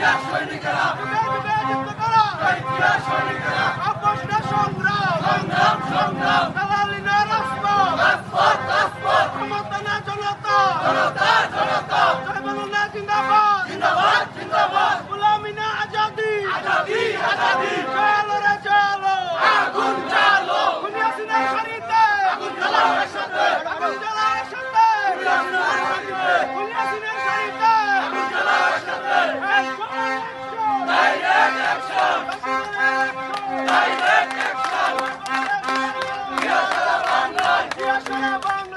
Yes, Lady Kara! Yes, Lady Kara! Bye.